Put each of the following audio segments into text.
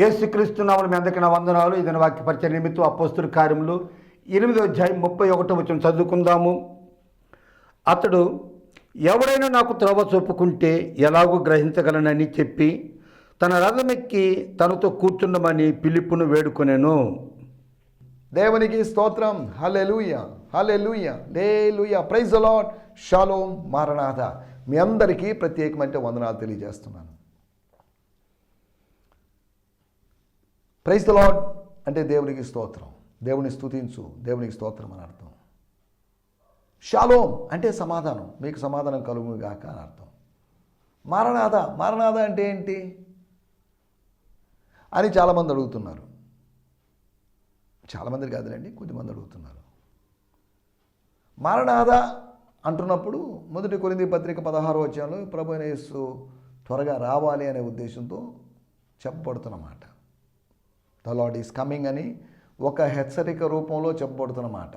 యేసుక్రీస్తు నామలు మీ అందరికీ నా వందనాలు. ఇదని వాక్య పరిచయ నిమిత్తం అపోస్తుల కార్యములు ఎనిమిదో అధ్యాయం ముప్పై ఒకటో వచ్చిన చదువుకుందాము. అతడు ఎవడైనా నాకు త్రోవ చూపుకుంటే ఎలాగూ గ్రహించగలనని చెప్పి తన రథమెక్కి తనతో కూర్చుండమని పిలుపును వేడుకొనేను. దేవునికి స్తోత్రం. Hallelujah hallelujah లేలుయ praise a lot shalom maranatha. మీ అందరికీ ప్రత్యేకమైన వందనాలు తెలియజేస్తున్నాను. ప్రైజ్ ద లాడ్ అంటే దేవునికి స్తోత్రం. దేవుని స్థుతించు దేవునికి స్తోత్రం అని అర్థం. షాలోమ్ అంటే సమాధానం. మీకు సమాధానం కలుగుగాక అని అర్థం. మారణాథ మారణాథ అంటే ఏంటి? అని చాలామంది అడుగుతున్నారు. చాలామంది కాదులేండి కొద్దిమంది అడుగుతున్నారు. మారణాథ అంటున్నప్పుడు మొదటి కొరింది పత్రిక పదహారు వచ్చాను ప్రభు యేసు త్వరగా రావాలి అనే ఉద్దేశంతో చెప్పబడుతున్నమాట ద లాడ్ ఈస్ కమింగ్ అని ఒక హెచ్చరిక రూపంలో చెప్పబడుతున్నమాట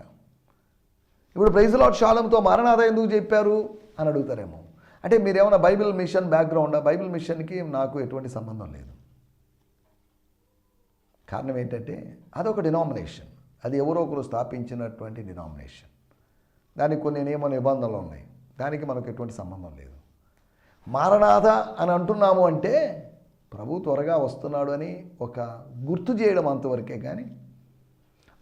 ఇప్పుడు ప్రైజ్ లాడ్ శాలంతో మరణాథ ఎందుకు చెప్పారు అని అడుగుతారేమో. అంటే మీరేమైనా బైబిల్ మిషన్ బ్యాక్గ్రౌండ్? బైబిల్ మిషన్కి నాకు ఎటువంటి సంబంధం లేదు. కారణం ఏంటంటే అదొక డినామినేషన్. అది ఎవరో ఒకరు స్థాపించినటువంటి డినామినేషన్. దానికి కొన్ని నియమ నిబంధనలు ఉన్నాయి. దానికి మనకు ఎటువంటి సంబంధం లేదు. మారనాథ అని అంటున్నాము అంటే ప్రభు త్వరగా వస్తున్నాడు అని ఒక గుర్తు చేయడం అంతవరకే కానీ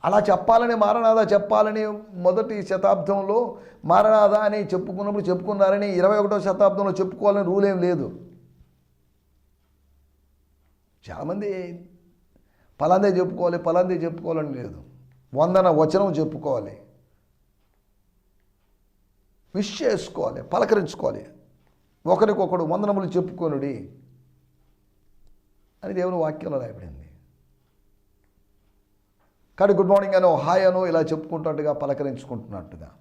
అలా చెప్పాలని మారనాథ చెప్పాలని మొదటి శతాబ్దంలో మారనాథ అని చెప్పుకున్నప్పుడు చెప్పుకున్నారని ఇరవై ఒకటో శతాబ్దంలో చెప్పుకోవాలని రూల్ ఏం లేదు. చాలామంది పలాందే చెప్పుకోవాలి పలాందే చెప్పుకోవాలని లేదు. వందన వచనం చెప్పుకోవాలి. విష్ చేసుకోవాలి పలకరించుకోవాలి. ఒకరికొకడు వందనములు చెప్పుకొనుడి. అని దేవుని వాక్యంలో రాయబడింది. కానీ గుడ్ మార్నింగ్ అనో హాయ్ అనో ఇలా చెప్పుకుంటున్నట్టుగా పలకరించుకుంటున్నట్టుగా.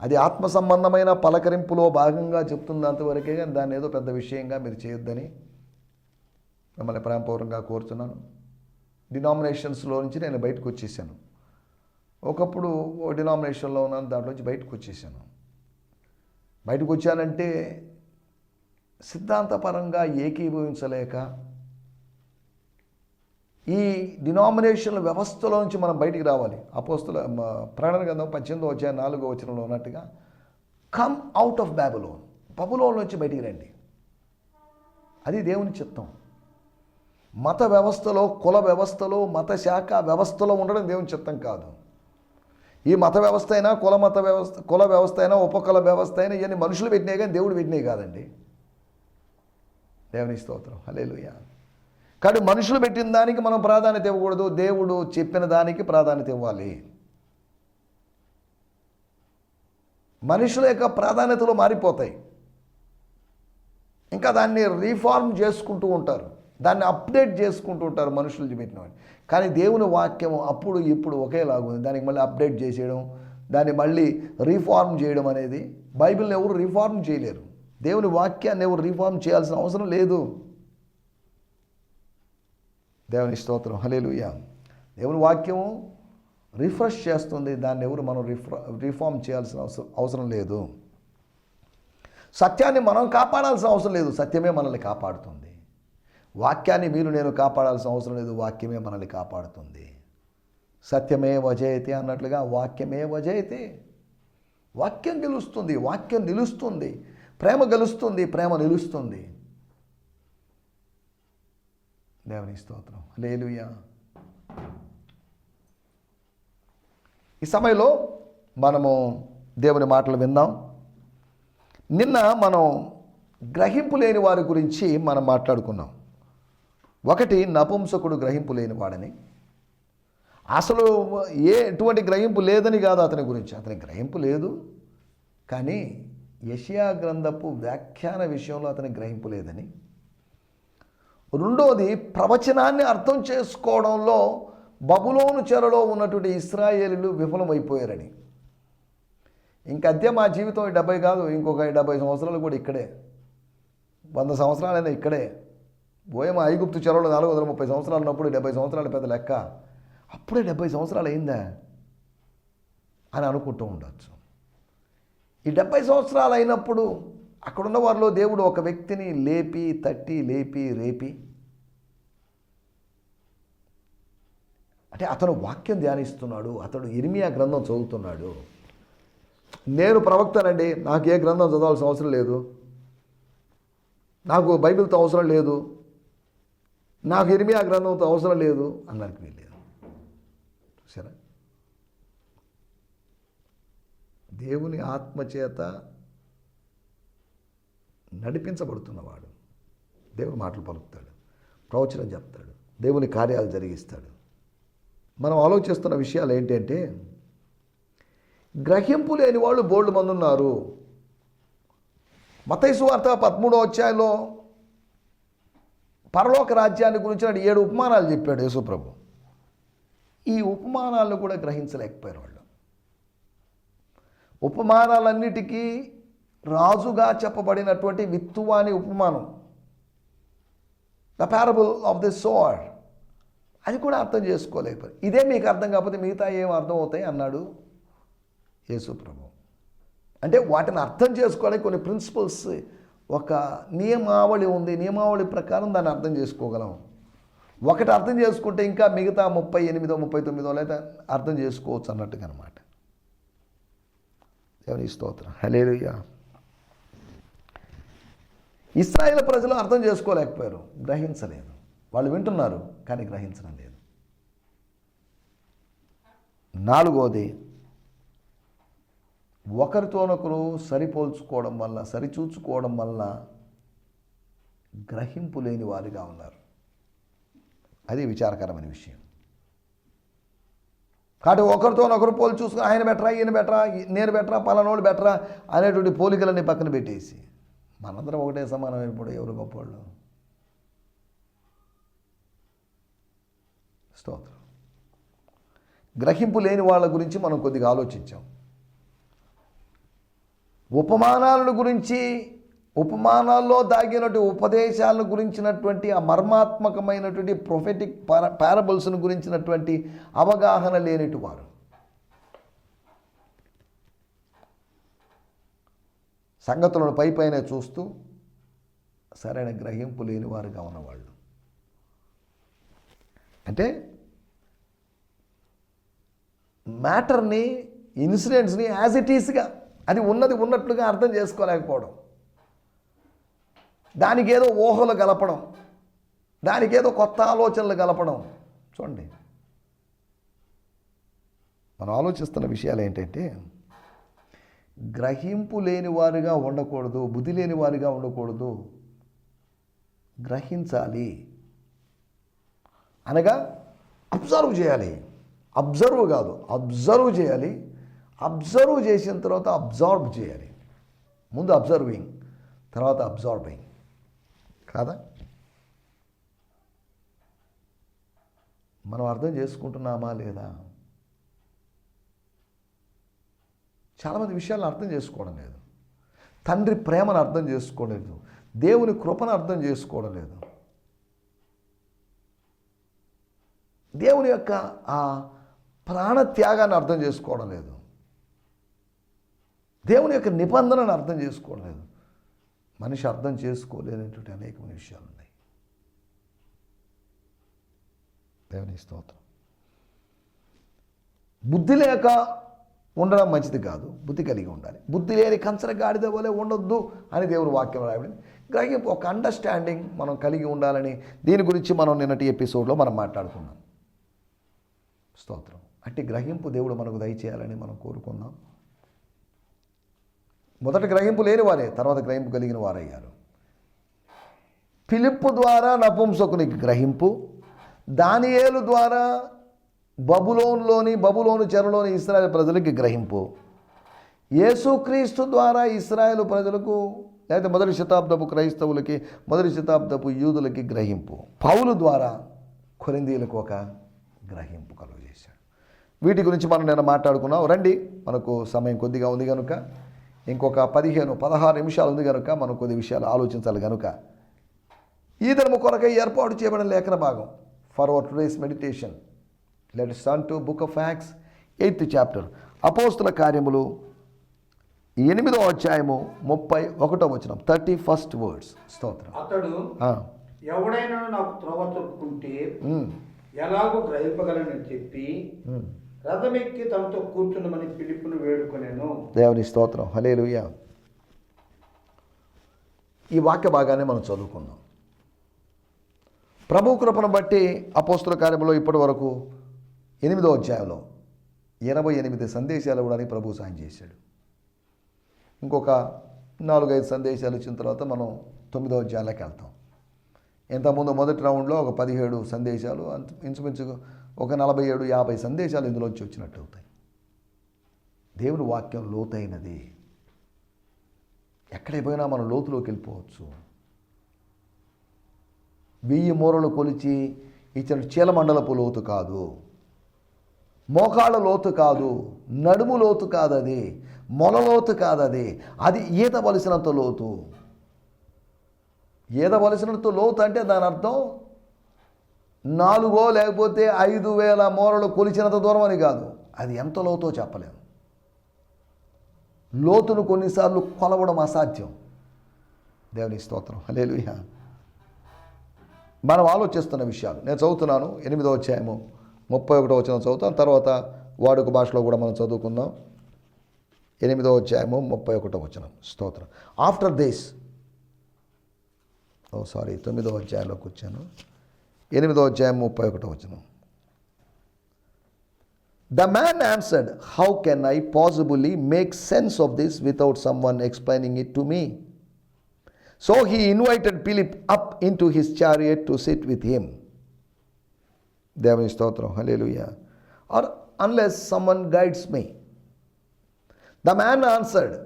అది ఆత్మ సంబంధమైన పలకరింపులో భాగంగా చెప్తున్నంతవరకే కానీ దాన్ని ఏదో పెద్ద విషయంగా మీరు చేయొద్దని మిమ్మల్ని ప్రేమపూర్వంగా కోరుతున్నాను. డినామినేషన్స్లో నుంచి నేను బయటకు వచ్చేసాను. ఒకప్పుడు ఓ డినామినేషన్లో ఉన్నాను దాంట్లోంచి బయటకు వచ్చేసాను. బయటకు వచ్చానంటే సిద్ధాంతపరంగా ఏకీభవించలేక ఈ డినామినేషన్ వ్యవస్థలో నుంచి మనం బయటికి రావాలి. అపోస్తుల మ, ప్రకటన గ్రంథం పద్దెనిమిదో వచ్చాయి నాలుగో వచనంలో ఉన్నట్టుగా come out of Babylon Babylon నుంచి బయటికి రండి. అది దేవుని చిత్తం. మత వ్యవస్థలో కుల వ్యవస్థలో మత శాఖ వ్యవస్థలో ఉండడం దేవుని చిత్తం కాదు. ఈ మత వ్యవస్థ అయినా కుల మత వ్యవస్థ కుల వ్యవస్థ అయినా ఉపకుల వ్యవస్థ అయినా ఇవన్నీ మనుషులు పెట్టినాయి కానీ దేవుడు పెట్టినాయి కాదండి. దేవుని స్తోత్రం. హలేలుయ కానీ మనుషులు పెట్టిన దానికి మనం ప్రాధాన్యత ఇవ్వకూడదు. దేవుడు చెప్పిన దానికి ప్రాధాన్యత ఇవ్వాలి. మనుషుల యొక్క ప్రాధాన్యతలు మారిపోతాయి. ఇంకా దాన్ని రీఫార్మ్ చేసుకుంటూ ఉంటారు. దాన్ని అప్డేట్ చేసుకుంటూ ఉంటారు మనుషులు పెట్టిన కానీ దేవుని వాక్యం అప్పుడు ఇప్పుడు ఒకేలాగుంది దానికి మళ్ళీ అప్డేట్ చేసేయడం దాన్ని మళ్ళీ రీఫార్మ్ చేయడం అనేది బైబిల్ని ఎవరు రీఫార్మ్ చేయలేరు. దేవుని వాక్యాన్ని ఎవరు రిఫార్మ్ చేయాల్సిన అవసరం లేదు. దేవుని స్తోత్రం. హలేలుయ దేవుని వాక్యము రిఫ్రెష్ చేస్తుంది. దాన్ని ఎవరు మనం రిఫ్ర రిఫార్మ్ చేయాల్సిన అవసరం అవసరం లేదు. సత్యాన్ని మనం కాపాడాల్సిన అవసరం లేదు. సత్యమే మనల్ని కాపాడుతుంది. వాక్యాన్ని మీరు నేను కాపాడాల్సిన అవసరం లేదు. వాక్యమే మనల్ని కాపాడుతుంది. సత్యమే వజయతే అన్నట్లుగా వాక్యమే వజయతే వాక్యం గెలుస్తుంది వాక్యం నిలుస్తుంది. ప్రేమ గెలుస్తుంది ప్రేమ నిలుస్తుంది. దేవుని స్తోత్రం. లేలుయా ఈ సమయంలో మనము దేవుని మాటలు విందాం. నిన్న మనం గ్రహింపు లేని వారి గురించి మనం మాట్లాడుకున్నాం. ఒకటి నపుంసకుడు గ్రహింపు లేనివాడని అసలు ఏ ఎటువంటి గ్రహింపు లేదని కాదు అతని గురించి. అతని గ్రహింపు లేదు. కానీ యషియా గ్రంథపు వ్యాఖ్యాన విషయంలో అతని గ్రహింపు లేదని. రెండోది ప్రవచనాన్ని అర్థం చేసుకోవడంలో బబులోను చెరలో ఉన్నటువంటి ఇస్రాయేలీలు విఫలమైపోయారని. ఇంక అదే మా జీవితం డెబ్బై కాదు ఇంకొక డెబ్బై సంవత్సరాలు కూడా ఇక్కడే. వంద సంవత్సరాలైనా ఇక్కడే. పోయే మా ఐగుప్తు చెరలో నాలుగు వందల ముప్పై సంవత్సరాలు ఉన్నప్పుడు డెబ్బై సంవత్సరాల పెద్ద లెక్క. అప్పుడే డెబ్బై సంవత్సరాలు అయిందా? అని అనుకుంటూ ఉండొచ్చు. ఈ డెబ్బై సంవత్సరాలు అయినప్పుడు అక్కడున్న వారిలో దేవుడు ఒక వ్యక్తిని లేపి తట్టి లేపి రేపి. అంటే అతను వాక్యం ధ్యానిస్తున్నాడు అతడు ఇర్మియా గ్రంథం చదువుతున్నాడు. నేను ప్రవక్తనండి నాకు ఏ గ్రంథం చదవాల్సిన అవసరం లేదు. నాకు బైబిల్తో అవసరం లేదు. నాకు ఇర్మియా గ్రంథంతో అవసరం లేదు అన్నారు వీళ్ళు దేవుని ఆత్మచేత నడిపించబడుతున్నవాడు. దేవుని మాటలు పలుకుతాడు. ప్రవచనం చెప్తాడు. దేవుని కార్యాలు జరిగిస్తాడు. మనం ఆలోచిస్తున్న విషయాలు ఏంటంటే గ్రహింపు లేని వాళ్ళు బోల్డ్ మంది ఉన్నారు. మతైసు వార్త పదమూడో అధ్యాయంలో పరలోక రాజ్యాన్ని గురించి ఏడు ఉపమానాలు చెప్పాడు యేసుప్రభు. ఈ ఉపమానాలను కూడా గ్రహించలేకపోయారు వాళ్ళు. ఉపమానాలన్నిటికీ రాజుగా చెప్పబడినటువంటి విత్తువాని ఉపమానం. The parable of the sower అది కూడా అర్థం చేసుకోలేకపోయి ఇదే మీకు అర్థం కాకపోతే మిగతా ఏం అర్థం అవుతాయి? అన్నాడు యేసుప్రభు అంటే వాటిని అర్థం చేసుకోవడానికి కొన్ని ప్రిన్సిపల్స్ ఒక నియమావళి ఉంది. నియమావళి ప్రకారం దాన్ని అర్థం చేసుకోగలం. ఒకటి అర్థం చేసుకుంటే ఇంకా మిగతా ముప్పై ఎనిమిదో ముప్పై తొమ్మిదో లేదా అర్థం చేసుకోవచ్చు అన్నట్టుగా అనమాట దేవుని స్తోత్రం. హలేలుయ్యా ఇస్రాయేల్ ప్రజలు అర్థం చేసుకోలేకపోయారు. గ్రహించలేదు. వాళ్ళు వింటున్నారు కానీ గ్రహించడం లేదు. నాలుగోది ఒకరితోనొకరు సరిపోల్చుకోవడం వల్ల సరిచూచుకోవడం వల్ల గ్రహింపు లేని వారిగా ఉన్నారు. అది విచారకరమైన విషయం. కాబట్టి ఒకరితోనొకరు పోలి చూసుకుని ఆయన బెటరా ఈయన బెటరా నేను బెటరా పలానోళ్ళు బెటరా అనేటువంటి పోలికలన్నీ పక్కన పెట్టేసి మనందరం ఒకటే సమానమైనప్పుడు ఎవరు గొప్పవాళ్ళు స్తోత్రం. గ్రహింపు లేని వాళ్ళ గురించి మనం కొద్దిగా ఆలోచించాం. ఉపమానాలను గురించి ఉపమానాల్లో దాగినటువంటి ఉపదేశాలను గురించినటువంటి ఆ మర్మాత్మకమైనటువంటి ప్రొఫెటిక్ పారబుల్స్ను గురించినటువంటి అవగాహన లేనిటి వారు. సంగతులను పై పైన చూస్తూ సరైన గ్రహింపు లేని వారుగా ఉన్నవాళ్ళు. అంటే మ్యాటర్ని ఇన్సిడెంట్స్ని యాజ్ ఇట్ ఈస్గా అది ఉన్నది ఉన్నట్లుగా అర్థం చేసుకోలేకపోవడం. దానికి ఏదో ఊహలు గలపడం దానికి ఏదో కొత్త ఆలోచనలు గలపడం. చూడండి. మనం ఆలోచిస్తున్న విషయాలు ఏంటంటే గ్రహింపు లేని వారిగా ఉండకూడదు బుద్ధి లేని వారిగా ఉండకూడదు. గ్రహించాలి. అనగా అబ్జర్వ్ చేయాలి. అబ్జర్వ్ కాదు అబ్జర్వ్ చేయాలి. అబ్జర్వ్ చేసిన తర్వాత అబ్జర్వ్ చేయాలి. ముందు అబ్జర్వింగ్ తర్వాత అబ్జర్వింగ్ కాదా? మనం అర్థం చేసుకుంటున్నామా లేదా? చాలామంది విషయాలను అర్థం చేసుకోవడం లేదు. తండ్రి ప్రేమను అర్థం చేసుకోలేదు దేవుని కృపను అర్థం చేసుకోవడం లేదు. దేవుని యొక్క ఆ ప్రాణత్యాగాన్ని అర్థం చేసుకోవడం లేదు. దేవుని యొక్క నిబంధనను అర్థం చేసుకోవడం లేదు. మనిషి అర్థం చేసుకోలేనటువంటి అనేకమైన విషయాలు ఉన్నాయి. దేవుని స్తోత్రం. బుద్ధి లేక ఉండడం మంచిది కాదు. బుద్ధి కలిగి ఉండాలి. బుద్ధి లేని కంచర గాడిద వలె ఉండొద్దు అని దేవుడు వాక్యం రాయబడింది. గ్రహింపు ఒక అండర్స్టాండింగ్ మనం కలిగి ఉండాలని దీని గురించి మనం నిన్నటి ఎపిసోడ్లో మనం మాట్లాడుకున్నాం. స్తోత్రం. అంటే గ్రహింపు దేవుడు మనకు దయచేయాలని మనం కోరుకున్నాం. మొదట గ్రహింపు లేని వారే తర్వాత గ్రహింపు కలిగిన వారయ్యారు. ఫిలిప్పు ద్వారా నపుంసకునికి గ్రహింపు దానియేలు ద్వారా బబులోన్లోని బబులోను చెరలోని ఇస్రాయల్ ప్రజలకి గ్రహింపు యేసుక్రీస్తు ద్వారా ఇస్రాయేల్ ప్రజలకు లేదా మొదటి శతాబ్దపు క్రైస్తవులకి మొదటి శతాబ్దపు యూదులకి గ్రహింపు. పౌలు ద్వారా కొరిందీలకు ఒక గ్రహింపు కలుగజేశాడు. వీటి గురించి మనం నేను మాట్లాడుకున్నాం. రండి మనకు సమయం కొద్దిగా ఉంది కనుక. ఇంకొక పదిహేను పదహారు నిమిషాలు ఉంది కనుక మనం కొద్ది విషయాలు ఆలోచించాలి కనుక ఈ ధర్మ కొరకై ఏర్పాటు చేయబడిన లేఖన భాగం for our today's meditation lesson to book of fax eighth chapter అపోస్తుల కార్యములు ఎనిమిదో అధ్యాయము ముప్పై ఒకటో వచనం థర్టీ ఫస్ట్ వర్డ్స్ స్తోత్రం. అతడు ఎవడైనా నాకు త్రోవ ఉమ్, ఎలాగో గ్రహింపగలనని చెప్పి. రథమెక్కి తనతో కూర్చుండమని పిలుపును వేడుకొనేను. దేవుని స్తోత్రం. హలేలుయ ఈ వాక్య భాగాన్ని మనం చదువుకుందాం. ప్రభు కృపను బట్టి అపోస్తుల కార్యంలో ఇప్పటి వరకు ఎనిమిదో అధ్యాయంలో ఇరవై ఎనిమిది సందేశాలు ఇవ్వడానికి ప్రభు సాయం చేశాడు. ఇంకొక నాలుగైదు సందేశాలు ఇచ్చిన తర్వాత మనం తొమ్మిదో అధ్యాయంలోకి వెళ్తాం. ఇంతకుముందు మొదటి రౌండ్లో ఒక పదిహేడు సందేశాలు అంత ఇంచుమించు ఒక నలభై ఏడు యాభై సందేశాలు ఇందులోంచి వచ్చినట్టు అవుతాయి. దేవుని వాక్యం లోతైనది. ఎక్కడికి పోయినా మనం లోతులోకి వెళ్ళిపోవచ్చు. వెయ్యి మూరలు కొలిచి ఇచ్చిన చీలమండలపు లోతు కాదు. మోకాళ్ళ లోతు కాదు. నడుము లోతు కాదు అది మొల లోతు కాదు అది అది ఈతవలసినంత లోతు. ఈదవలసినంత లోతు అంటే దాని అర్థం నాలుగో లేకపోతే ఐదు వేల మూరలు కొలిచినంత దూరం అని కాదు. అది ఎంత లోతో చెప్పలేము లోతును కొన్నిసార్లు కొలవడం అసాధ్యం. దేవుని స్తోత్రం. హలేలుయ మనం ఆలోచిస్తున్న విషయాలు. నేను చదువుతున్నాను ఎనిమిదో అధ్యాయము ముప్పై ఒకటో వచ్చిన చదువుతాం. తర్వాత వాడుక భాషలో కూడా మనం చదువుకుందాం. ఎనిమిదో అధ్యాయము ముప్పై ఒకటో వచ్చిన స్తోత్రం. ఆఫ్టర్ దిస్ ఓ సారీ తొమ్మిదో అధ్యాయంలోకి వచ్చాను. ఎనిమిదో అధ్యాయం ముప్పై ఒకటో వచ్చిన the man answered how can I possibly make sense of this without someone explaining it to me so he invited Philip up into his chariot to sit with him దేవుని స్తోత్రం. Hallelujah or unless someone guides me the man answered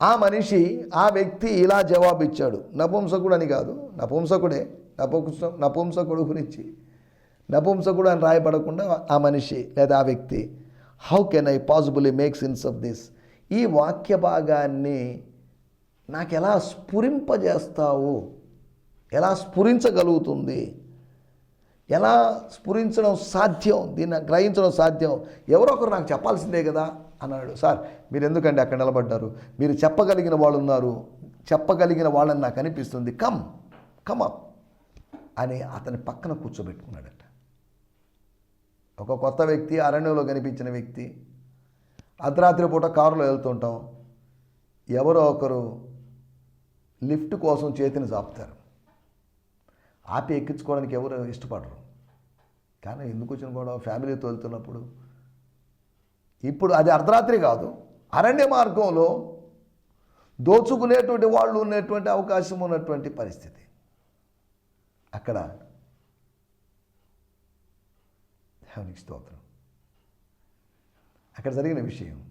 ఆ మనిషి ఆ వ్యక్తి ఇలా జవాబిచ్చాడు. నపుంసకుడు అని కాదు నపుంసకుడే నపుంస నపుంసకుడు గురించి నపుంసకుడు అని రాయబడకుండా ఆ మనిషి లేదా ఆ వ్యక్తి how can I possibly make sense of this ఈ వాక్య భాగాన్ని నాకు ఎలా స్ఫురింపజేస్తావు? ఎలా స్ఫురించగలుగుతుంది? ఎలా స్ఫురించడం సాధ్యం? దీన్ని గ్రహించడం సాధ్యం? ఎవరో ఒకరు నాకు చెప్పాల్సిందే కదా అన్నాడు. సార్ మీరు ఎందుకండి అక్కడ నిలబడ్డారు? మీరు చెప్పగలిగిన వాళ్ళు ఉన్నారు. చెప్పగలిగిన వాళ్ళని నాకు అనిపిస్తుంది. Come come up. అని అతని పక్కన కూర్చోబెట్టుకున్నాడట. ఒక కొత్త వ్యక్తి అరణ్యంలో కనిపించిన వ్యక్తి. అర్ధరాత్రి పూట కారులో వెళ్తుంటాం. ఎవరో ఒకరు లిఫ్ట్ కోసం చేతిని చాపుతారు ఆపి ఎక్కించుకోవడానికి ఎవరు ఇష్టపడరు. కానీ ఎందుకు వచ్చిన కూడా ఫ్యామిలీతో వెళ్తున్నప్పుడు. ఇప్పుడు అది అర్ధరాత్రి కాదు. అరణ్య మార్గంలో దోచుకునేటువంటి వాళ్ళు ఉన్నటువంటి అవకాశం ఉన్నటువంటి పరిస్థితి. అక్కడ దేవునికి స్తోత్రం. అక్కడ జరిగిన విషయం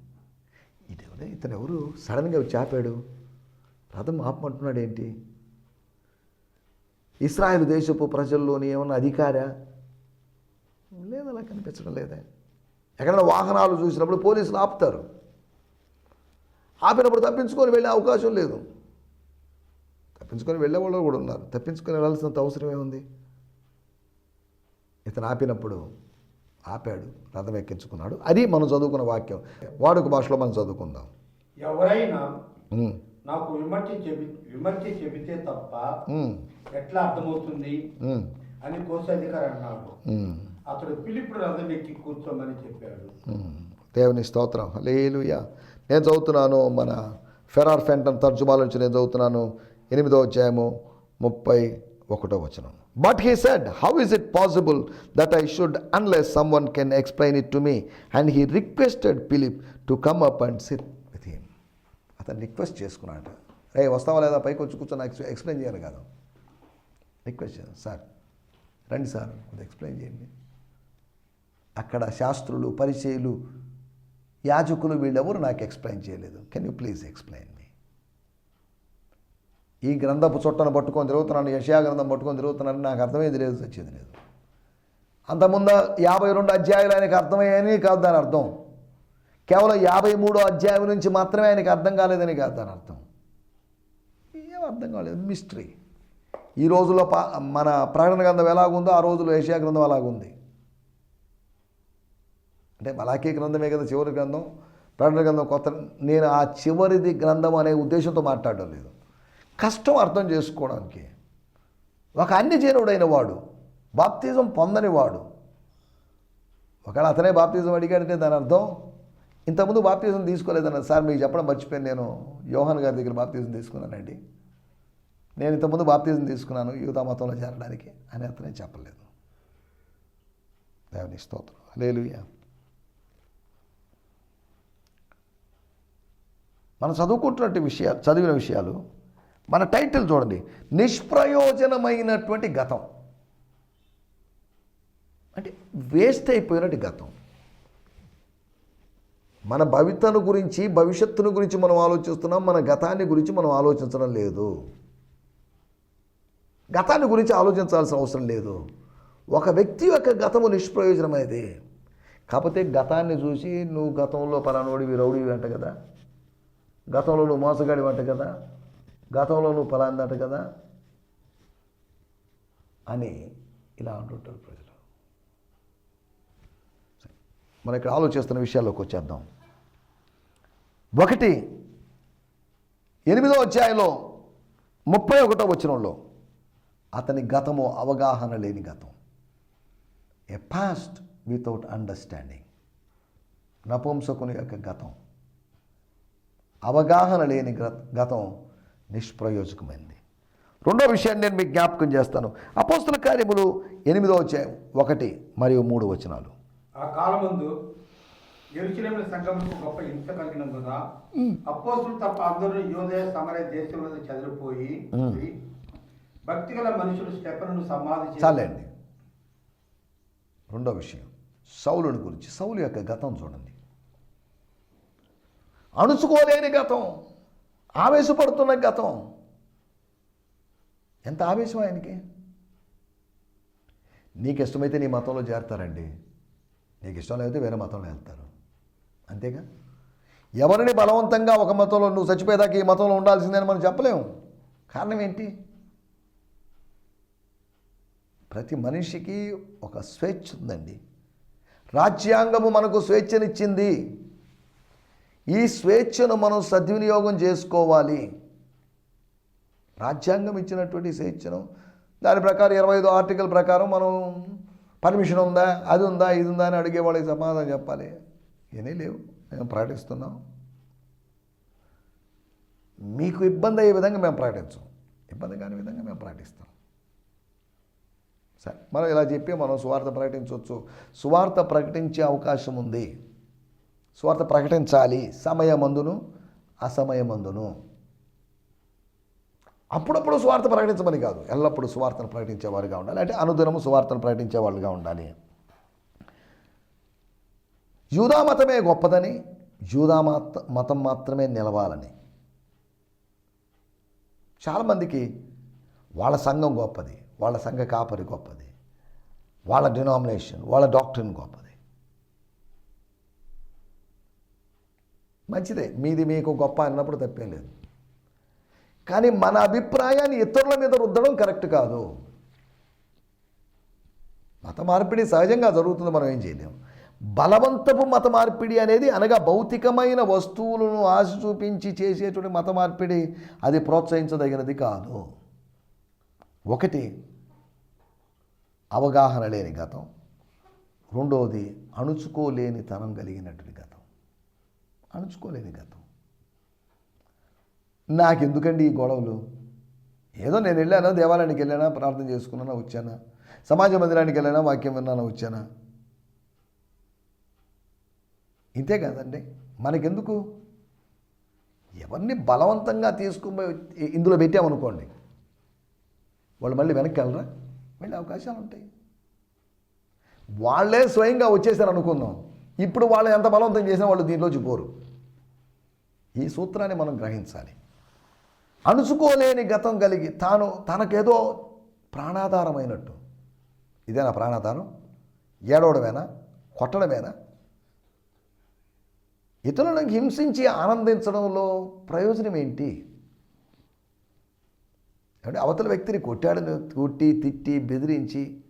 ఇటెవరే ఇతను ఎవరు? సడన్గా చాపాడు. రథం ఆపమంటున్నాడు ఏంటి? ఇస్రాయల్ దేశపు ప్రజల్లోని ఏమన్నా అధికార? లేదు అలా కనిపించడం లేదా. ఎక్కడైనా వాహనాలు చూసినప్పుడు పోలీసులు ఆపుతారు. ఆపినప్పుడు తప్పించుకొని వెళ్ళే అవకాశం లేదు. తప్పించుకొని వెళ్ళే వాళ్ళు కూడా ఉన్నారు. తప్పించుకొని వెళ్ళాల్సినంత అవసరమే ఉంది ఇతను ఆపినప్పుడు ఆపాడు రథం ఎక్కించుకున్నాడు. అది మనం చదువుకున్న వాక్యం. వాడుక భాషలో మనం చదువుకుందాం. ఎవరైనా నాకు విమర్శ చెబి విమర్శ చెబితే తప్ప ఎట్లా అర్థమవుతుంది? అని కోశాధికారి అన్నాడు. అతడు పిలుపుడు రథం ఎక్కి కూర్చోమని చెప్పాడు. దేవుని స్తోత్రం. లేలుయ నేను చదువుతున్నాను మన ఫెరార్ ఫెంటన్ తర్జుమాల నుంచి నేను చదువుతున్నాను. ఎనిమిదో అధ్యాయము ముప్పై ఒకటో వచనం. But he said how is it possible that I should unless someone can explain it to me and he requested Philip to come up and sit with him అతను రిక్వెస్ట్ చేసుకున్నాట రే వస్తావా లేదా? పైకి వచ్చి కూర్చొని నాకు ఎక్స్ప్లెయిన్ చేయాలి కాదు. రిక్వెస్ట్ చేయాలి. సార్ రండి సార్ కొంచెం ఎక్స్ప్లెయిన్ చేయండి. అక్కడ శాస్త్రులు పరిచయులు యాజకులు వీళ్ళెవరు నాకు ఎక్స్ప్లెయిన్ చేయలేదు. కెన్ యూ ప్లీజ్ ఎక్స్ప్లెయిన్ ఈ గ్రంథపు చుట్టను పట్టుకొని తిరుగుతున్నాను యషయా గ్రంథం పట్టుకొని తిరుగుతున్నాను నాకు అర్థమయ్యేది లేదు వచ్చేది లేదు. అంతకుముందు యాభై రెండు అధ్యాయులు ఆయనకు అర్థమయ్యాయని కాదు దాని అర్థం. కేవలం యాభై మూడో అధ్యాయం నుంచి మాత్రమే ఆయనకు అర్థం కాలేదని కాదు దాని అర్థం. ఏం అర్థం కాలేదు మిస్టరీ ఈ రోజుల్లో పా మన ప్రకటన గ్రంథం ఎలాగుందో ఆ రోజుల్లో ఏషియా గ్రంథం అలాగుంది. అంటే మలాఖీ గ్రంథమే కదా చివరి గ్రంథం ప్రకటన గ్రంథం కొత్త నేను ఆ చివరిది గ్రంథం అనే ఉద్దేశంతో మాట్లాడడం లేదు. కష్టం అర్థం చేసుకోవడానికి. ఒక అన్యజనుడైన వాడు బాప్తిజం పొందని వాడు. ఒకవేళ అతనే బాప్తిజం అడిగాడంటే దాని అర్థం ఇంతకుముందు బాప్తిజం తీసుకోలేదన్నారు సార్ మీకు చెప్పడం మర్చిపోయాను నేను యోహాన్ గారి దగ్గర బాప్తిజం తీసుకున్నానండి. నేను ఇంతకుముందు బాప్తిజం తీసుకున్నాను యూదా మతంలో చేరడానికి అని అతనే చెప్పలేదు. దేవుని స్తోత్రం. లేలుయ్య మనం చదువుకుంటున్నట్టు విషయాలు చదివిన విషయాలు మన టైటిల్ చూడండి. నిష్ప్రయోజనమైనటువంటి గతం. అంటే వేస్ట్ అయిపోయినట్టు గతం. మన భవితను గురించి భవిష్యత్తును గురించి మనం ఆలోచిస్తున్నాం మన గతాన్ని గురించి మనం ఆలోచించడం లేదు. గతాన్ని గురించి ఆలోచించాల్సిన అవసరం లేదు. ఒక వ్యక్తి యొక్క గతము నిష్ప్రయోజనమైనది. కాకపోతే గతాన్ని చూసి నువ్వు గతంలో పలానోడివి రౌడివి అంట కదా. గతంలో నువ్వు మోసగాడివి అంట కదా. గతంలో నువ్వు పలాందంట కదా? అని ఇలా అంటుంటారు ప్రజలు. మనం ఇక్కడ ఆలోచిస్తున్న విషయాల్లోకి వచ్చేద్దాం. ఒకటి ఎనిమిదో అధ్యాయంలో ముప్పై ఒకటో వచనంలో అతని గతము అవగాహన లేని గతం. ఏ పాస్ట్ వితౌట్ అండర్స్టాండింగ్ నపుంసకుని యొక్క గతం. అవగాహన లేని గతం నిష్ప్రయోజకమైంది. రెండో విషయాన్ని నేను మీకు జ్ఞాపకం చేస్తాను. అపోస్తుల కార్యములు ఎనిమిదో అధ్యాయం ఒకటి మరియు మూడు వచనాలు. ఆ కాలమందు ఎరుచలేముల సంఘములకు గొప్ప హింస కలిగినందున అపోస్తులు తప్ప అందరూ యోదయ సమరయ దేశంలో చెదిరిపోయి భక్తి గల మనుషులు స్టెఫనును సమాధి చాలండి. రెండో విషయం. సౌలుని గురించి సౌలు యొక్క గతం చూడండి. అణుచుకోలేని గతం. ఆవేశపడుతున్న గతం. ఎంత ఆవేశం ఆయనకి? నీకు ఇష్టమైతే నీ మతంలో చేరతారండి. నీకు ఇష్టం లేకపోతే వేరే మతంలో వెళ్తారు అంతేగా? ఎవరిని బలవంతంగా ఒక మతంలో నువ్వు చచ్చిపోయేదాకా ఈ మతంలో ఉండాల్సిందని మనం చెప్పలేము. కారణం ఏంటి? ప్రతి మనిషికి ఒక స్వేచ్ఛ ఉందండి. రాజ్యాంగము మనకు స్వేచ్ఛనిచ్చింది. ఈ స్వేచ్ఛను మనం సద్వినియోగం చేసుకోవాలి. రాజ్యాంగం ఇచ్చినటువంటి స్వేచ్ఛను. దాని ప్రకారం ఇరవై ఐదు ఆర్టికల్ ప్రకారం మనం పర్మిషన్ ఉందా అది ఉందా ఇది ఉందా అని అడిగే వాళ్ళకి సమాధానం చెప్పాలి. ఏమీ లేవు. మేము ప్రకటిస్తున్నాం. మీకు ఇబ్బంది అయ్యే విధంగా మేము ప్రకటించాం. ఇబ్బంది కాని విధంగా మేము ప్రకటిస్తాం. సరే మనం ఇలా చెప్పి మనం సువార్త ప్రకటించవచ్చు. సువార్త ప్రకటించే అవకాశం ఉంది. స్వార్థ ప్రకటించాలి. సమయమందును అసమయమందును. అప్పుడప్పుడు స్వార్థ ప్రకటించమని కాదు. ఎల్లప్పుడూ స్వార్థను ప్రకటించేవారుగా ఉండాలి. అంటే అనుదినము స్వార్థను ప్రకటించేవాళ్ళుగా ఉండాలి. యూదా మతమే గొప్పదని యూదా మత మతం మాత్రమే నిలవాలని. చాలామందికి వాళ్ళ సంఘం గొప్పది వాళ్ళ సంఘ కాపరి గొప్పది వాళ్ళ డినామినేషన్ వాళ్ళ డాక్టర్ని గొప్పది. మంచిదే. మీది మీకు గొప్ప అన్నప్పుడు తప్పేం లేదు. కానీ మన అభిప్రాయాన్ని ఇతరుల మీద రుద్దడం కరెక్ట్ కాదు. మత మార్పిడి సహజంగా జరుగుతుంది మనం ఏం చేయలేము బలవంతపు మత మార్పిడి అనేది అనగా భౌతికమైన వస్తువులను ఆశ చూపించి చేసేటువంటి మత మార్పిడి అది ప్రోత్సహించదగినది కాదు. ఒకటి అవగాహన లేని గతం. రెండవది అణుచుకోలేని తనం కలిగినటువంటి గతం. అణుచుకోలేదు గతం. నాకెందుకండి ఈ గొడవలు? ఏదో నేను వెళ్ళానా దేవాలయానికి వెళ్ళానా ప్రార్థన చేసుకున్నానా వచ్చానా? సమాజ మందిరానికి వెళ్ళానా వాక్యం విన్నానా వచ్చానా? ఇంతే కదండి. మనకెందుకు? ఎవరిని బలవంతంగా తీసుకుపోయి ఇందులో పెట్టామనుకోండి వాళ్ళు మళ్ళీ వెనక్కి వెళ్ళరా? వెళ్ళే అవకాశాలు ఉంటాయి. వాళ్ళే స్వయంగా వచ్చేసారు అనుకుందాం ఇప్పుడు వాళ్ళు ఎంత బలవంతం చేసినా వాళ్ళు దీంట్లోంచి పోరు. ఈ సూత్రాన్ని మనం గ్రహించాలి. అణుచుకోలేని గతం కలిగి తాను తనకేదో ప్రాణాధారమైనట్టు. ఇదేనా ప్రాణాధారం? ఏడవడమేనా? కొట్టడమేనా? ఇతరులను హింసించి ఆనందించడంలో ప్రయోజనం ఏంటి? అంటే అవతల వ్యక్తిని కొట్టాడని కొట్టి తిట్టి బెదిరించి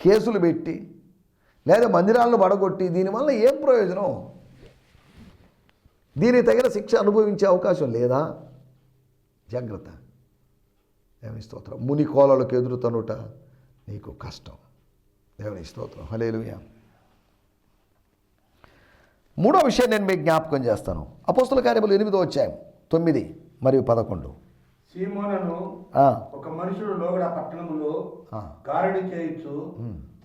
కేసులు పెట్టి లేదా మందిరాలను పడగొట్టి దీనివల్ల ఏం ప్రయోజనం? దీనికి తగిన శిక్ష అనుభవించే అవకాశం లేదా? జాగ్రత్త. దేవుని స్తోత్రం. ముని కోలలకు ఎదురుతనుట నీకు కష్టం. దేవుని స్తోత్రం. హలేలుయా మూడో విషయం నేను మీకు జ్ఞాపకం చేస్తాను. అపోస్తుల కార్యములు ఎనిమిదో వచ్చాయి తొమ్మిది మరియు పదకొండు. సీమోనను ఒక మనుషుడు లోగడ పట్టణములో. గారడి చేయొచ్చు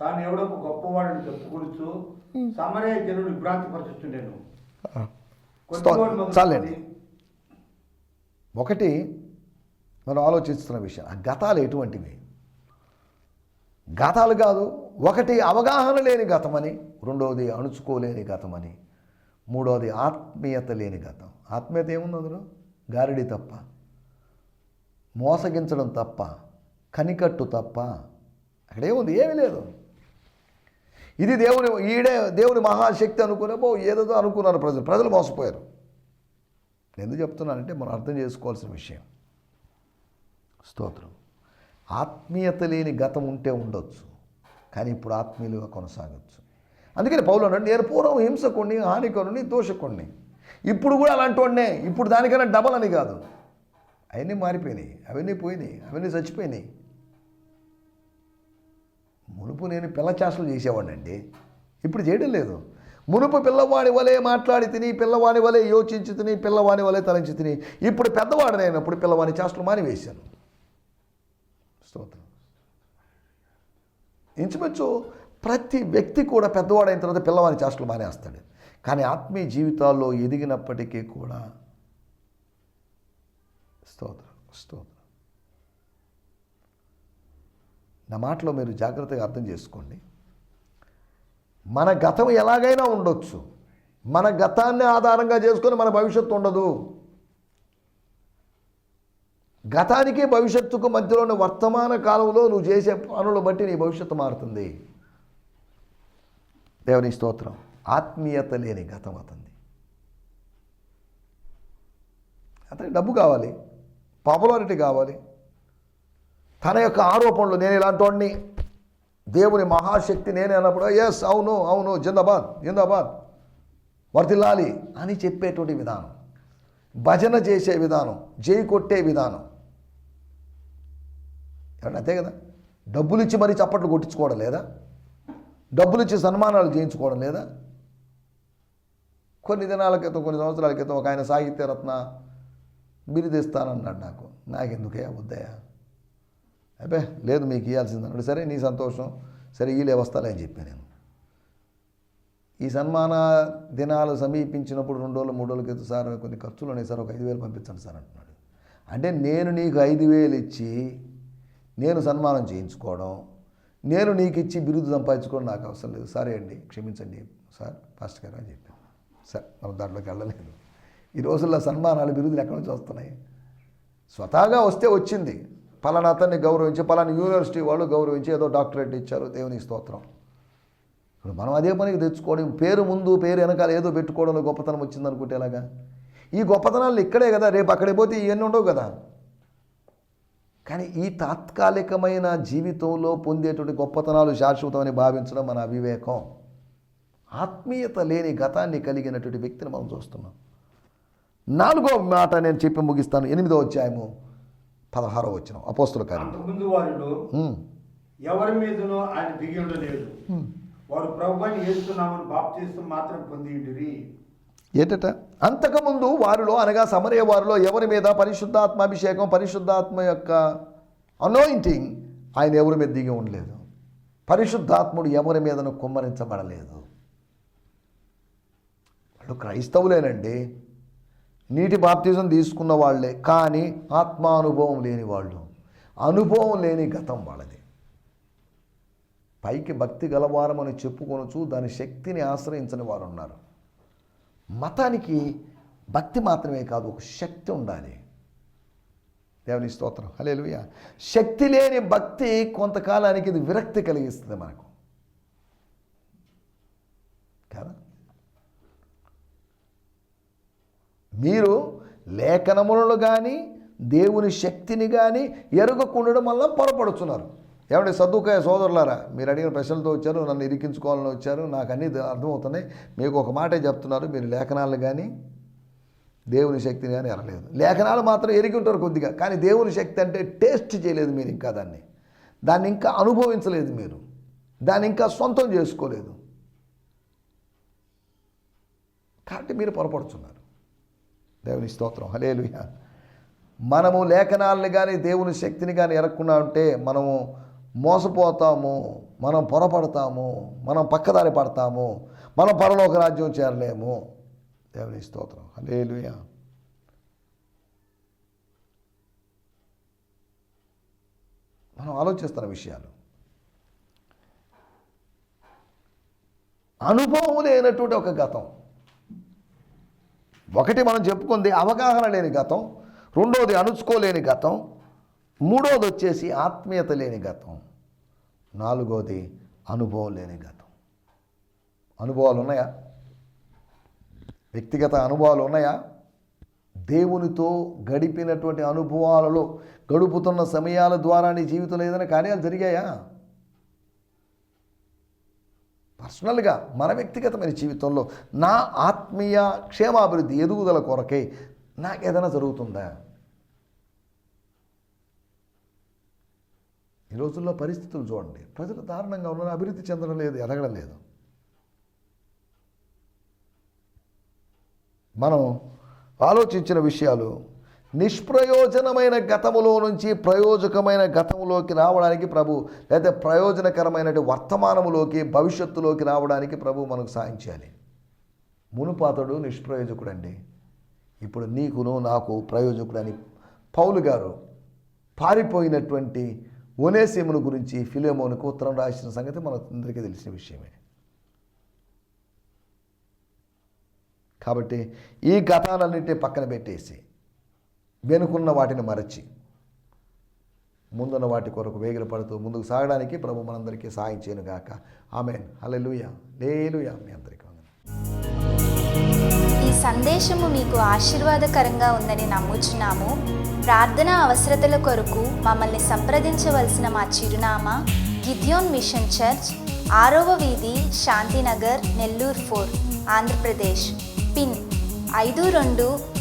తాను ఎవడొక గొప్పవాడిని చెప్పుకొనుచు సమరయ కొద్దివాడు మొదలుకొని చాలండి. ఒకటి మనం ఆలోచిస్తున్న విషయం ఆ గతాలు ఎటువంటివి? గతాలు కాదు ఒకటి అవగాహన లేని గతమని రెండవది అణుచుకోలేని గతమని మూడవది ఆత్మీయత లేని గతం. ఆత్మీయత ఏముంది అందులో? గారిడి తప్ప. మోసగించడం తప్ప. కనికట్టు తప్ప. అక్కడేముంది? ఏమీ లేదు. ఇది దేవుని ఈడే దేవుని మహాశక్తి అనుకునేపో ఏదో అనుకున్నారు ప్రజలు. ప్రజలు మోసపోయారు. ఎందుకు చెప్తున్నానంటే మనం అర్థం చేసుకోవాల్సిన విషయం. స్తోత్రం. ఆత్మీయత లేని గతం ఉంటే ఉండొచ్చు కానీ ఇప్పుడు ఆత్మీయులుగా కొనసాగచ్చు. అందుకని పౌలు అన్నాడు నేను పూర్వం హింసకుణ్ణి హానికరుణ్ణి దోషకుణ్ణి. ఇప్పుడు కూడా అలాంటి వాడినే ఇప్పుడు దానికన్నా డబల్ అని కాదు. అవన్నీ మారిపోయినాయి. అవన్నీ పోయినాయి. అవన్నీ చచ్చిపోయినాయి. మునుపు నేను పిల్ల చేసేవాడినండి. ఇప్పుడు చేయడం లేదు. మునుపు పిల్లవాడి వలె మాట్లాడి తిని పిల్లవాడి వలె యోచించి తిని పిల్లవాడి వలె తలంచి తిని ఇప్పుడు పెద్దవాడు నేనప్పుడు పిల్లవాడి చేష్టలు మానివేశాను. స్తోత్రం. ఇంచుమించు ప్రతి వ్యక్తి కూడా పెద్దవాడైన తర్వాత పిల్లవాడి చేష్టలు మానేస్తాడు. కానీ ఆత్మీయ జీవితాల్లో ఎదిగినప్పటికీ కూడా స్తోత్రం స్తోత్రం. నా మాటలో మీరు జాగ్రత్తగా అర్థం చేసుకోండి. మన గతం ఎలాగైనా ఉండొచ్చు. మన గతాన్ని ఆధారంగా చేసుకొని మన భవిష్యత్తు ఉండదు. గతానికి భవిష్యత్తుకు మధ్యలో ఉన్న వర్తమాన కాలంలో నువ్వు చేసే పనులు బట్టి నీ భవిష్యత్తు మారుతుంది. దేవుని స్తోత్రం. ఆత్మీయత లేని గతం అతంది అతనికి డబ్బు కావాలి. పాపులారిటీ కావాలి. తన యొక్క ఆరోపణలు నేను ఇలాంటి వాడిని దేవుని మహాశక్తి నేనే అన్నప్పుడు ఎస్ అవును అవును జిందాబాద్ జిందాబాద్ వర్తిల్లాలి అని చెప్పేటువంటి విధానం. భజన చేసే విధానం జై కొట్టే విధానం. అంతే కదా? డబ్బులు ఇచ్చి మరీ చప్పట్లు కొట్టించుకోవడం లేదా? డబ్బులు ఇచ్చి సన్మానాలు చేయించుకోవడం లేదా? కొన్ని దినాల క్రితం కొన్ని సంవత్సరాల క్రితం ఒక ఆయన సాహిత్య రత్న బిరుదిస్తానన్నాడు నాకు. నాకెందుకే వద్దయా అబ్బే లేదు మీకు ఇవ్వాల్సింది అన్నాడు. సరే నీ సంతోషం. సరే ఈలే వస్తాలే అని చెప్పాను నేను. ఈ సన్మాన దినాలు సమీపించినప్పుడు రెండు రోజులు మూడు రోజుల క్రితం సార్ కొన్ని ఖర్చులు ఉన్నాయి. సార్ ఒక ఐదు వేలు పంపించండి సార్ అంటున్నాడు. అంటే నేను నీకు ఐదు వేలు ఇచ్చి నేను సన్మానం చేయించుకోవడం నేను నీకు ఇచ్చి బిరుదు సంపాదించుకోవడం నాకు అవసరం లేదు. సరే అండి క్షమించండి సార్ ఫాస్ట్ గారు అని చెప్పాను. సార్ మనం దాంట్లోకి వెళ్ళలేదు. ఈ రోజుల్లో సన్మానాలు బిరుదులు ఎక్కడి నుంచి వస్తున్నాయి? స్వతహాగా వస్తే వచ్చింది. పలానా అతన్ని గౌరవించి పలానా యూనివర్సిటీ వాళ్ళు గౌరవించి ఏదో డాక్టరేట్ ఇచ్చారు. దేవుని స్తోత్రం. ఇప్పుడు మనం అదే పనికి తెచ్చుకోవడం పేరు ముందు పేరు వెనకాల ఏదో పెట్టుకోవడంలో గొప్పతనం వచ్చిందనుకుంటే ఎలాగా? ఈ గొప్పతనాలు ఇక్కడే కదా రేపు అక్కడే పోతే ఇవన్నీ ఉండవు కదా. కానీ ఈ తాత్కాలికమైన జీవితంలో పొందేటువంటి గొప్పతనాలు శాశ్వతమని భావించడం మన అవివేకం. ఆత్మీయత లేని గతాన్ని కలిగినటువంటి వ్యక్తిని మనం చూస్తున్నాం. నాలుగో మాట నేను చెప్పి ముగిస్తాను. ఎనిమిదో అధ్యాయము. పదహారో వచ్చిన అపోస్తుల కార్యం. వారిలో ఉమ్. ఎవరి మీదనో ఆయన వారు ప్రభుని ఏస్తున్నామని బాప్తీసం మాత్రం ఏంటట? అంతకుముందు వారిలో అనగా సమరయ వారిలో ఎవరి మీద? పరిశుద్ధాత్మ అభిషేకం పరిశుద్ధాత్మ యొక్క అనాయింటింగ్ ఆయన ఎవరి మీద దిగి ఉండలేదు. పరిశుద్ధాత్ముడు ఎవరి మీదను కుమ్మరించబడలేదు. వాళ్ళు క్రైస్తవులేనండి. నీటి బాప్తిజం తీసుకున్న వాళ్ళే కానీ ఆత్మానుభవం లేని వాళ్ళు. అనుభవం లేని గతం వాళ్ళది. పైకి భక్తి గలవారమని చెప్పుకొనొచ్చు దాని శక్తిని ఆశ్రయించని వారు ఉన్నారు మతానికి భక్తి మాత్రమే కాదు ఒక శక్తి ఉండాలి. దేవుని స్తోత్రం. హలే శక్తి లేని భక్తి కొంతకాలానికి ఇది విరక్తి కలిగిస్తుంది మనకు కదా మీరు లేఖనములను కానీ దేవుని శక్తిని కానీ ఎరగకుండడం వల్ల పొరపడుతున్నారు ఏమంటే సర్దుకాయ సోదరులారా మీరు అడిగిన ప్రశ్నలతో వచ్చారు నన్ను ఇరికించుకోవాలని వచ్చారు నాకు అన్నీ అర్థమవుతున్నాయి. మీకు ఒక మాటే చెప్తున్నారు మీరు లేఖనాలు కానీ దేవుని శక్తిని కానీ ఎరలేదు. లేఖనాలు మాత్రం ఎరిగి ఉంటారు కొద్దిగా కానీ దేవుని శక్తి అంటే టేస్ట్ చేయలేదు మీరు ఇంకా దాన్ని. దాన్ని ఇంకా అనుభవించలేదు మీరు. దాన్ని ఇంకా సొంతం చేసుకోలేదు. కాబట్టి మీరు పొరపడుతున్నారు దేవుని స్తోత్రం. హలేలుయ మనము లేఖనాలని కానీ దేవుని శక్తిని కానీ ఎరగకుండా ఉంటే మనము మోసపోతాము మనం పొరపడతాము మనం పక్కదారి పడతాము మనం పరలోక రాజ్యం చేరలేము. దేవుని స్తోత్రం. హలేలుయ మనం ఆలోచిస్తున్న విషయాలు. అనుభవం లేనటువంటి ఒక గతం. ఒకటి మనం చెప్పుకుంది అవగాహన లేని గతం రెండోది అణుచుకోలేని గతం మూడోది వచ్చేసి ఆత్మీయత లేని గతం నాలుగోది అనుభవం లేని గతం. అనుభవాలు ఉన్నాయా? వ్యక్తిగత అనుభవాలు ఉన్నాయా? దేవునితో గడిపినటువంటి అనుభవాలలో గడుపుతున్న సమయాల ద్వారా నీ జీవితంలో ఏదైనా కార్యాలు జరిగాయా? పర్సనల్గా మన వ్యక్తిగతమైన జీవితంలో నా ఆత్మీయ క్షేమాభివృద్ధి ఎదుగుదల కొరకై నాకు ఏదైనా జరుగుతుందా? ఈ రోజుల్లో పరిస్థితులు చూడండి. ప్రజలు దారుణంగా ఉన్నారు. అభివృద్ధి చెందడం లేదు ఎదగడం లేదు. మనం ఆలోచించిన విషయాలు నిష్ప్రయోజనమైన గతములో నుంచి ప్రయోజకమైన గతములోకి రావడానికి ప్రభు లేదా ప్రయోజనకరమైన వర్తమానములోకి భవిష్యత్తులోకి రావడానికి ప్రభు మనకు సాయం చేయాలి. మునుపాతడు నిష్ప్రయోజకుడండి. ఇప్పుడు నీకును నాకు ప్రయోజకుడని పౌలు గారు పారిపోయినటువంటి ఒనేసిమును గురించి ఫిలేమోనుకు ఉత్తరం రాసిన సంగతి మనందరికీ తెలిసిన విషయమే. కాబట్టి ఈ గతాలన్నింటినీ పక్కన పెట్టేసి వెనుకున్న వాటిని మరచి ముందున్న వాటి కొరకు వేగిర పడుతూ ముందుకు సాగడానికి ప్రభు మనందరికీ సాయం చేయను గాక. ఆమెన్. హల్లెలూయా. లేలుయా మీ అందరికీ ఈ సందేశము మీకు ఆశీర్వాదకరంగా ఉందని నమ్ముచున్నాము. ప్రార్థన అవసరతల కొరకు మమ్మల్ని సంప్రదించవలసిన మా చిరునామా గిద్యోన్ మిషన్ చర్చ్ ఆరవ వీధి శాంతినగర్ నెల్లూరు ఫోర్ ఆంధ్రప్రదేశ్. పిన్ ఐదు రెండు